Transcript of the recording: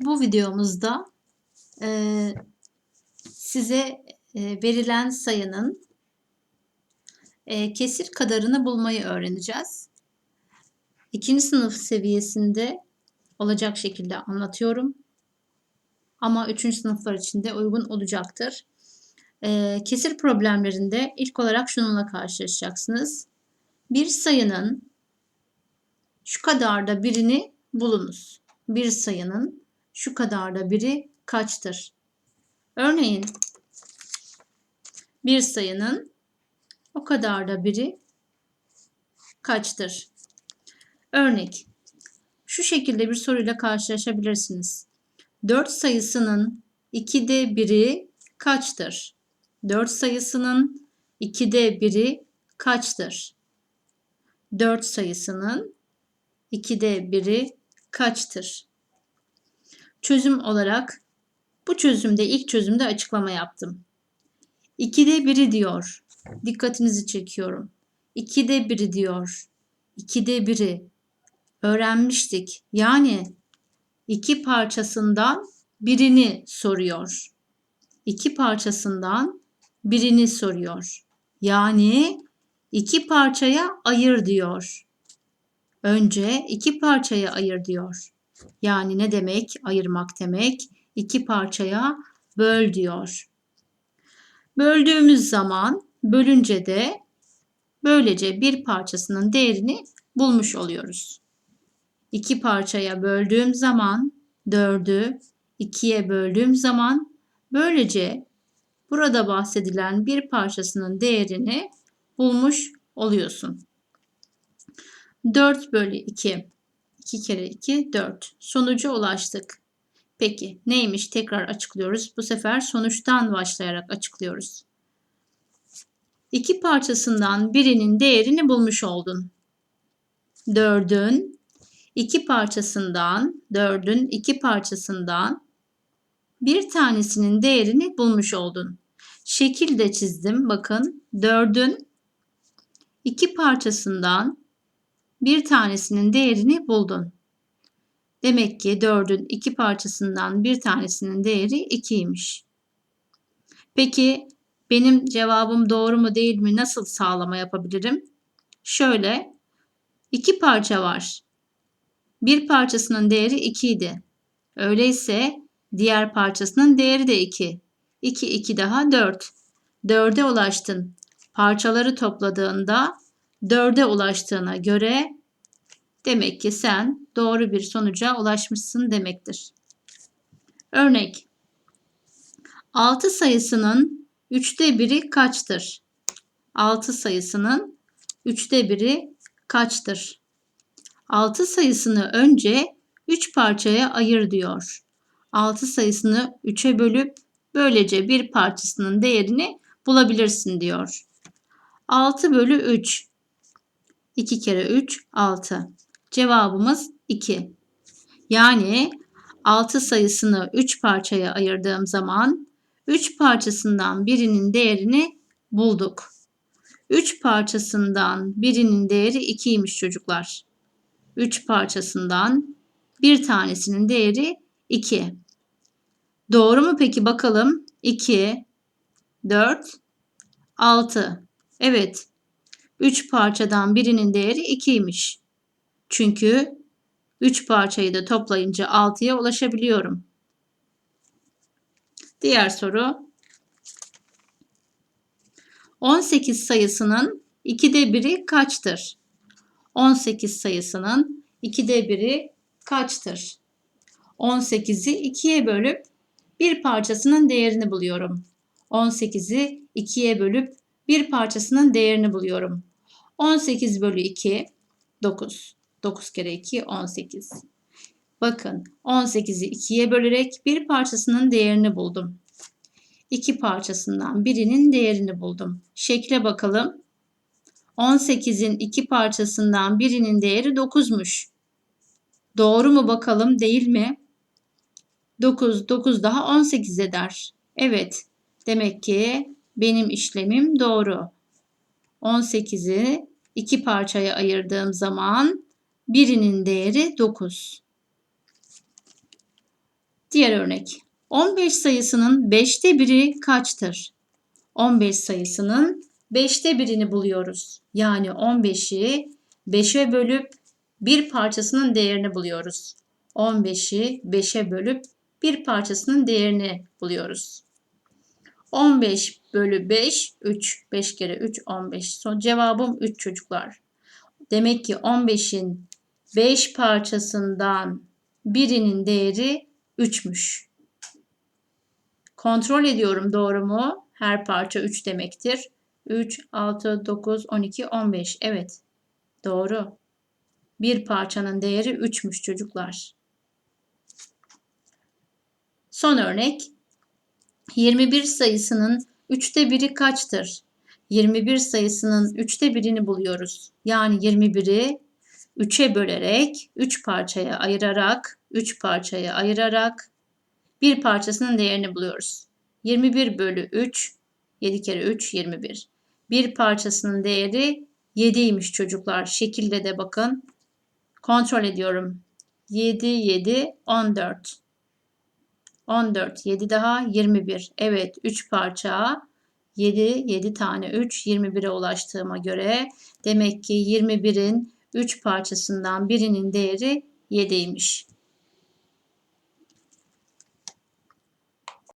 Bu videomuzda e, size e, verilen sayının e, kesir kadarını bulmayı öğreneceğiz. İkinci sınıf seviyesinde olacak şekilde anlatıyorum. Ama üçüncü sınıflar için de uygun olacaktır. E, kesir problemlerinde ilk olarak şununla karşılaşacaksınız. Bir sayının şu kadar da birini bulunuz. Bir sayının şu kadar da biri kaçtır? Örneğin bir sayının o kadar da biri kaçtır? Örnek şu şekilde bir soruyla karşılaşabilirsiniz. 4 sayısının 2'de biri kaçtır? 4 sayısının 2'de biri kaçtır? 4 sayısının 2'de biri kaçtır? Çözüm olarak bu çözümde ilk çözümde açıklama yaptım. 2'de biri diyor. Dikkatinizi çekiyorum. 2'de biri diyor. 2'de biri. Öğrenmiştik. Yani iki parçasından birini soruyor. İki parçasından birini soruyor. Yani iki parçaya ayır diyor. Önce iki parçaya ayır diyor. Yani ne demek? Ayırmak demek. İki parçaya böl diyor. Böldüğümüz zaman bölünce de böylece bir parçasının değerini bulmuş oluyoruz. İki parçaya böldüğüm zaman dördü ikiye böldüğüm zaman böylece burada bahsedilen bir parçasının değerini bulmuş oluyorsun. 4 bölü 2 2 kere 2 4. Sonuca ulaştık. Peki neymiş? Tekrar açıklıyoruz. Bu sefer sonuçtan başlayarak açıklıyoruz. İki parçasından birinin değerini bulmuş oldun. 4'ün iki parçasından, 4'ün iki parçasından bir tanesinin değerini bulmuş oldun. Şekil de çizdim. Bakın 4'ün iki parçasından bir tanesinin değerini buldun. Demek ki 4'ün iki parçasından bir tanesinin değeri 2'ymiş. Peki benim cevabım doğru mu değil mi nasıl sağlama yapabilirim? Şöyle iki parça var. Bir parçasının değeri 2 idi. Öyleyse diğer parçasının değeri de 2. 2 2 daha 4. 4'e ulaştın. Parçaları topladığında 4'e ulaştığına göre demek ki sen doğru bir sonuca ulaşmışsın demektir. Örnek 6 sayısının 3'te biri kaçtır? 6 sayısının 3'te biri kaçtır? 6 sayısını önce 3 parçaya ayır diyor. 6 sayısını 3'e bölüp böylece bir parçasının değerini bulabilirsin diyor. 6 bölü 3 2 kere 3 6. Cevabımız 2. Yani 6 sayısını 3 parçaya ayırdığım zaman 3 parçasından birinin değerini bulduk. 3 parçasından birinin değeri 2'ymiş çocuklar. 3 parçasından bir tanesinin değeri 2. Doğru mu peki bakalım? 2, 4, 6. Evet 3 parçadan birinin değeri 2'ymiş. Çünkü 3 parçayı da toplayınca 6'ya ulaşabiliyorum. Diğer soru. 18 sayısının 2'de biri kaçtır? 18 sayısının 2'de biri kaçtır? 18'i 2'ye bölüp bir parçasının değerini buluyorum. 18'i 2'ye bölüp bir parçasının değerini buluyorum. 18 bölü 2 9. 9 kere 2 18. Bakın 18'i 2'ye bölerek bir parçasının değerini buldum. İki parçasından birinin değerini buldum. Şekle bakalım. 18'in iki parçasından birinin değeri 9'muş. Doğru mu bakalım değil mi? 9, 9 daha 18 eder. Evet. Demek ki benim işlemim doğru. 18'i iki parçaya ayırdığım zaman birinin değeri 9. Diğer örnek. 15 sayısının 5'te biri kaçtır? 15 sayısının 5'te birini buluyoruz. Yani 15'i 5'e bölüp bir parçasının değerini buluyoruz. 15'i 5'e bölüp bir parçasının değerini buluyoruz. 15 bölü 5, 3. 5 kere 3, 15. Son cevabım 3 çocuklar. Demek ki 15'in 5 parçasından birinin değeri 3'müş. Kontrol ediyorum doğru mu? Her parça 3 demektir. 3, 6, 9, 12, 15. Evet. Doğru. Bir parçanın değeri 3'müş çocuklar. Son örnek. 21 sayısının 3'te 1'i kaçtır? 21 sayısının 3'te 1'ini buluyoruz. Yani 21'i 3'e bölerek, 3 parçaya ayırarak, 3 parçaya ayırarak bir parçasının değerini buluyoruz. 21 bölü 3, 7 kere 3, 21. Bir parçasının değeri 7'ymiş çocuklar. Şekilde de bakın. Kontrol ediyorum. 7, 7, 14. 14, 7 daha 21. Evet 3 parça 7, 7 tane 3, 21'e ulaştığıma göre demek ki 21'in 3 parçasından birinin değeri 7'ymiş.